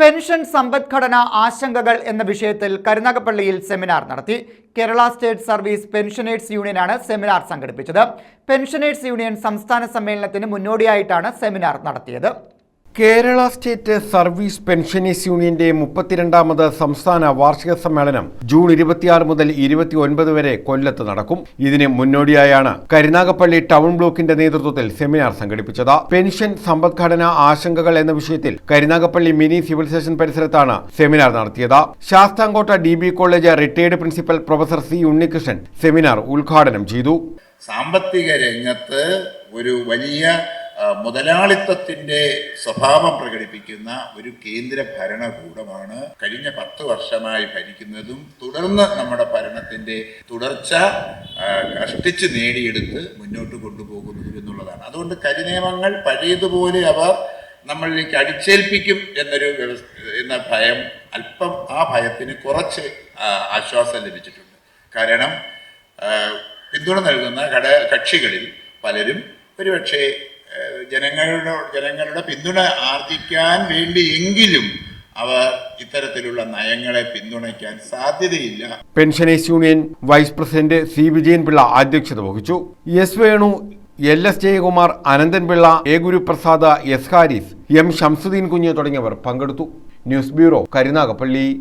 Pension സമ്പദ്ഘടന ആശങ്കകൾ എന്ന വിഷയത്തിൽ കരുനാഗപ്പള്ളിയിൽ സെമിനാർ നടത്തി. കേരള സ്റ്റേറ്റ് സർവീസ് പെൻഷനേഴ്സ് യൂണിയനാണ് സെമിനാർ സംഘടിപ്പിച്ചത്. പെൻഷനേഴ്സ് യൂണിയൻ സംസ്ഥാന സമ്മേളനത്തിന് മുന്നോടിയായിട്ടാണ് സെമിനാർ നടത്തിയത്. കേരള സ്റ്റേറ്റ് സർവീസ് പെൻഷനേഴ്സ് യൂണിയന്റെ മുപ്പത്തിരണ്ടാമത് സംസ്ഥാന വാർഷിക സമ്മേളനം ജൂൺ ഇരുപത്തിയാറ് മുതൽ ഇരുപത്തി ഒൻപത് വരെ കൊല്ലത്ത് നടക്കും. ഇതിന് മുന്നോടിയായാണ് കരുനാഗപ്പള്ളി ടൗൺ ബ്ലോക്കിന്റെ നേതൃത്വത്തിൽ സെമിനാർ സംഘടിപ്പിച്ചത്. പെൻഷൻ സമ്പദ്ഘടന ആശങ്കകൾ എന്ന വിഷയത്തിൽ കരുനാഗപ്പള്ളി മിനി സിവിൽ സ്റ്റേഷൻ പരിസരത്താണ് സെമിനാർ നടത്തിയത്. Sasthamcotta D B college retired principal professor C Unnikrishnan seminar ഉദ്ഘാടനം ചെയ്തു. സാമ്പത്തിക രംഗത്ത് ഒരു വലിയ മുതലാളിത്തത്തിന്റെ സ്വഭാവം പ്രകടിപ്പിക്കുന്ന ഒരു കേന്ദ്ര ഭരണകൂടമാണ് കഴിഞ്ഞ പത്ത് വർഷമായി ഭരിക്കുന്നതും തുടർന്ന് നമ്മുടെ ഭരണത്തിന്റെ തുടർച്ച കഷ്ടിച്ച് നേടിയെടുത്ത് മുന്നോട്ട് കൊണ്ടുപോകുന്നതും എന്നുള്ളതാണ്. അതുകൊണ്ട് കരിനിയമങ്ങൾ പഴയതുപോലെ അവർ നമ്മളിലേക്ക് അടിച്ചേൽപ്പിക്കും എന്നൊരു എന്ന ഭയം അല്പം ആ ഭയത്തിന് കുറച്ച് ആശ്വാസം ലഭിച്ചിട്ടുണ്ട്. കാരണം പിന്തുണ നൽകുന്ന ഘട കക്ഷികളിൽ പലരും ഒരുപക്ഷെ ജനങ്ങളുടെ ജനങ്ങളുടെ പിന്തുണ ആർജിക്കാൻ വേണ്ടിയെങ്കിലും അവർ ഇത്തരത്തിലുള്ള നയങ്ങളെ പിന്തുണയ്ക്കാൻ സാധ്യതയില്ല. Pensioners union vice president C. Vijayan Vijayanpillai അധ്യക്ഷത വഹിച്ചു. S. Venu L. S. Jayakumar Ananthanpillai A. Guruprasad S. Haris M. Shamsuddin Kunju തുടങ്ങിയവർ പങ്കെടുത്തു. News bureau Karunagappally.